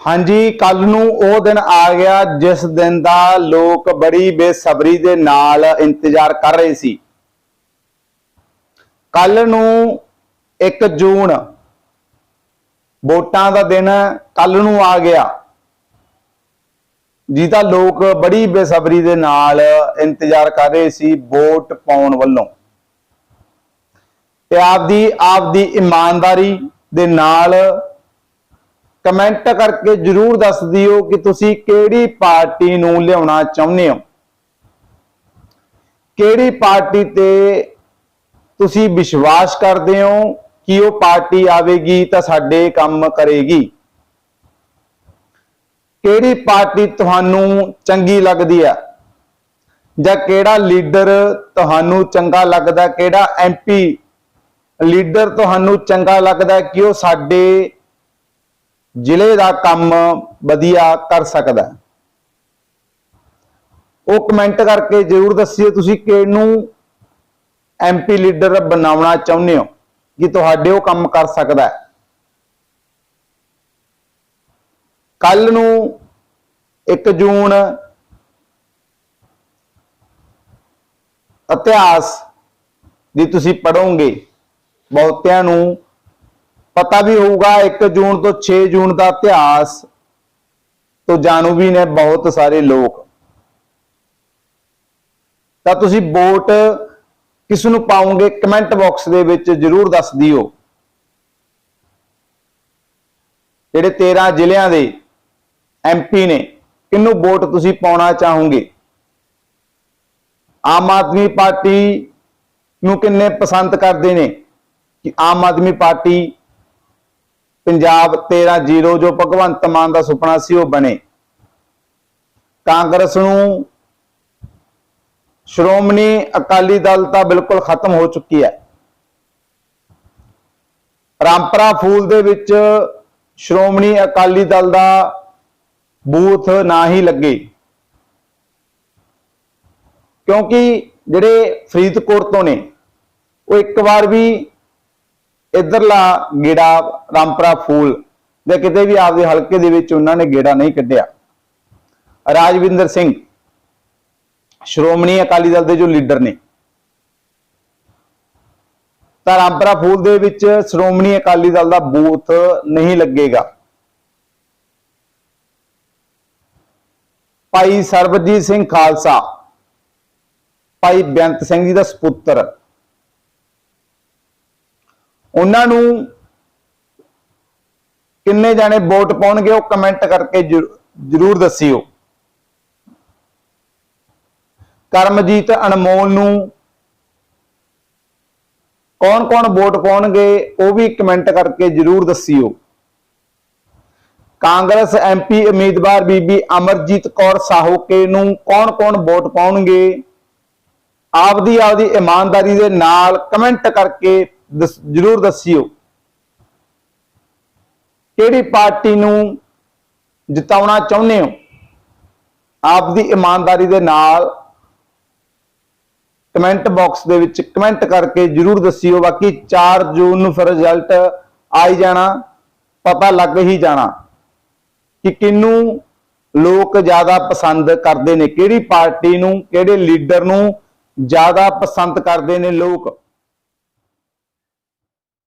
ਹਾਂਜੀ ਕੱਲ ਨੂੰ ਉਹ ਦਿਨ ਆ ਗਿਆ ਜਿਸ ਦਿਨ ਦਾ ਲੋਕ ਬੜੀ ਬੇਸਬਰੀ ਦੇ ਨਾਲ ਇੰਤਜ਼ਾਰ ਕਰ ਰਹੇ ਸੀ। ਕੱਲ ਨੂੰ 1 ਜੂਨ, ਵੋਟਾਂ ਦਾ ਦਿਨ ਕੱਲ ਨੂੰ ਆ ਗਿਆ, ਜਿਹਦਾ ਲੋਕ ਬੜੀ ਬੇਸਬਰੀ ਦੇ ਨਾਲ ਇੰਤਜ਼ਾਰ ਕਰ ਰਹੇ ਸੀ ਵੋਟ ਪਾਉਣ ਵੱਲੋਂ। ਤੇ ਆਪਦੀ ਆਪਦੀ ਇਮਾਨਦਾਰੀ ਦੇ ਨਾਲ ਕਮੈਂਟ ਕਰਕੇ ਜਰੂਰ ਦੱਸ ਦਿਓ ਕਿ ਤੁਸੀਂ ਕਿਹੜੀ ਪਾਰਟੀ ਨੂੰ ਲਿਆਉਣਾ ਚਾਹੁੰਦੇ ਹੋ। ਕਿਹੜੀ ਪਾਰਟੀ ਤੇ ਤੁਸੀਂ ਵਿਸ਼ਵਾਸ ਕਰਦੇ ਹੋ ਕਿ ਉਹ ਪਾਰਟੀ ਆਵੇਗੀ ਤਾਂ ਸਾਡੇ ਕੰਮ ਕਰੇਗੀ। ਕਿਹੜੀ ਪਾਰਟੀ ਤੁਹਾਨੂੰ ਚੰਗੀ ਲੱਗਦੀ ਆ? ਜਾਂ ਕਿਹੜਾ ਲੀਡਰ ਤੁਹਾਨੂੰ ਚੰਗਾ ਲੱਗਦਾ? ਕਿਹੜਾ ਐਮਪੀ ਲੀਡਰ ਤੁਹਾਨੂੰ ਚੰਗਾ ਲੱਗਦਾ ਕਿ ਉਹ ਸਾਡੇ ਜ਼ਿਲ੍ਹੇ ਦਾ ਕੰਮ ਵਧੀਆ ਕਰ ਸਕਦਾ ਉਹ ਕਮੈਂਟ ਕਰਕੇ ਜਰੂਰ ਦੱਸਿਓ ਤੁਸੀਂ ਕਿਹਨੂੰ ਐਮਪੀ ਲੀਡਰ ਬਣਾਉਣਾ ਚਾਹੁੰਦੇ ਹੋ, ਕਿ ਤੁਹਾਡੇ ਉਹ ਕੰਮ ਕਰ ਸਕਦਾ ਹੈ। ਕੱਲ ਨੂੰ 1 ਜੂਨ ਇਤਿਹਾਸ ਦੀ ਤੁਸੀਂ ਪੜੋਗੇ ਬਹੁਤਿਆਂ ਨੂੰ ਪਤਾ ਵੀ ਹੋਊਗਾ 1 ਜੂਨ ਤੋਂ 6 ਜੂਨ ਦਾ ਇਤਿਹਾਸ ਤੋਂ ਜਾਣੂ ਵੀ ਨੇ ਬਹੁਤ ਸਾਰੇ ਲੋਕ। ਤਾਂ ਤੁਸੀਂ ਵੋਟ ਕਿਸ ਨੂੰ ਪਾਉਂਗੇ ਕਮੈਂਟ ਬਾਕਸ ਦੇ ਵਿੱਚ ਜਰੂਰ ਦੱਸ ਦਿਓ। ਜਿਹੜੇ 13 ਜ਼ਿਲ੍ਹਿਆਂ ਦੇ ਐਮਪੀ ਨੇ, ਕਿਹਨੂੰ ਵੋਟ ਤੁਸੀਂ ਪਾਉਣਾ ਚਾਹੋਗੇ? ਆਮ ਆਦਮੀ ਪਾਰਟੀ ਨੂੰ ਕਿੰਨੇ ਪਸੰਦ ਕਰਦੇ ਨੇ? ਕਿ ਆਮ ਆਦਮੀ ਪਾਰਟੀ ਪੰਜਾਬ 13-0 ਜੋ ਭਗਵੰਤ ਮਾਨ ਦਾ ਸੁਪਨਾ ਸੀ, ਉਹ ਬਣੇ। ਕਾਂਗਰਸ ਨੂੰ ਸ਼੍ਰੋਮਣੀ ਅਕਾਲੀ ਦਲ ਤਾਂ ਬਿਲਕੁਲ ਖਤਮ ਹੋ ਚੁੱਕੀ ਹੈ। ਰਾਮਪਰਾ ਫੂਲ ਦੇ ਵਿੱਚ ਸ਼੍ਰੋਮਣੀ ਅਕਾਲੀ ਦਲ ਦਾ ਬੂਥ ਨਾ ਹੀ ਲੱਗੇ। ਕਿਉਂਕਿ ਜਿਹੜੇ ਫਰੀਦਕੋਟ ਤੋਂ ਨੇ, ਉਹ ਇੱਕ ਵਾਰ ਵੀ ਇਧਰਲਾ ਗੇੜਾ ਰਾਮਪਰਾ ਫੂਲ ਦੇ ਕਿਤੇ ਵੀ ਆਪਦੇ ਹਲਕੇ ਦੇ ਵਿੱਚ ਉਹਨਾਂ ਨੇ ਗੇੜਾ ਨਹੀਂ ਕੱਢਿਆ। ਰਾਜਵਿੰਦਰ ਸਿੰਘ, ਸ਼੍ਰੋਮਣੀ ਅਕਾਲੀ ਦਲ ਦੇ ਜੋ ਲੀਡਰ ਨੇ, ਤਾਂ ਰਾਮਪਰਾ ਫੂਲ ਦੇ ਵਿੱਚ ਸ਼੍ਰੋਮਣੀ ਅਕਾਲੀ ਦਲ ਦਾ ਬੂਥ ਨਹੀਂ ਲੱਗੇਗਾ। ਭਾਈ ਸਰਬਜੀਤ ਸਿੰਘ ਖਾਲਸਾ, ਭਾਈ ਬੇਅੰਤ ਸਿੰਘ ਜੀ ਦਾ ਸੁਪੁੱਤਰ ਉਹਨਾਂ ਨੂੰ ਕਿੰਨੇ ਜਾਣੇ ਵੋਟ ਪਾਉਣਗੇ ਉਹ ਕਮੈਂਟ ਕਰਕੇ ਜਰੂਰ ਦੱਸਿਓ। ਕਰਮਜੀਤ ਅਨਮੋਲ ਨੂੰ ਕੌਣ-ਕੌਣ ਵੋਟ ਪਾਉਣਗੇ ਉਹ ਵੀ ਕਮੈਂਟ ਕਰਕੇ ਜਰੂਰ ਦੱਸਿਓ। ਕਾਂਗਰਸ ਐਮਪੀ ਉਮੀਦਵਾਰ ਬੀਬੀ ਅਮਰਜੀਤ ਕੌਰ ਸਾਹੋਕੇ ਨੂੰ ਕੌਣ-ਕੌਣ ਵੋਟ ਪਾਉਣਗੇ? ਆਪਦੀ ਆਪਦੀ ਇਮਾਨਦਾਰੀ ਦੇ ਨਾਲ ਕਮੈਂਟ ਕਰਕੇ ਜਰੂਰ ਦੱਸਿਓ। ਕਿਹੜੀ ਪਾਰਟੀ ਨੂੰ ਜਿਤਾਉਣਾ ਚਾਹੁੰਦੇ ਹੋ? ਆਪ ਦੀ ਇਮਾਨਦਾਰੀ ਦੇ ਨਾਲ ਕਮੈਂਟ ਬਾਕਸ ਦੇ ਵਿੱਚ ਕਮੈਂਟ ਕਰਕੇ ਜਰੂਰ ਦੱਸਿਓ। ਬਾਕੀ 4 ਜੂਨ ਨੂੰ ਫਿਰ ਰਿਜ਼ਲਟ ਆਈ ਜਾਣਾ, ਪਤਾ ਲੱਗ ਹੀ ਜਾਣਾ ਕਿ ਕਿੰਨੂੰ ਲੋਕ ਜ਼ਿਆਦਾ ਪਸੰਦ ਕਰਦੇ ਨੇ, ਕਿਹੜੀ ਪਾਰਟੀ ਨੂੰ, ਕਿਹੜੇ ਲੀਡਰ ਨੂੰ ਜ਼ਿਆਦਾ ਪਸੰਦ ਕਰਦੇ ਨੇ ਲੋਕ।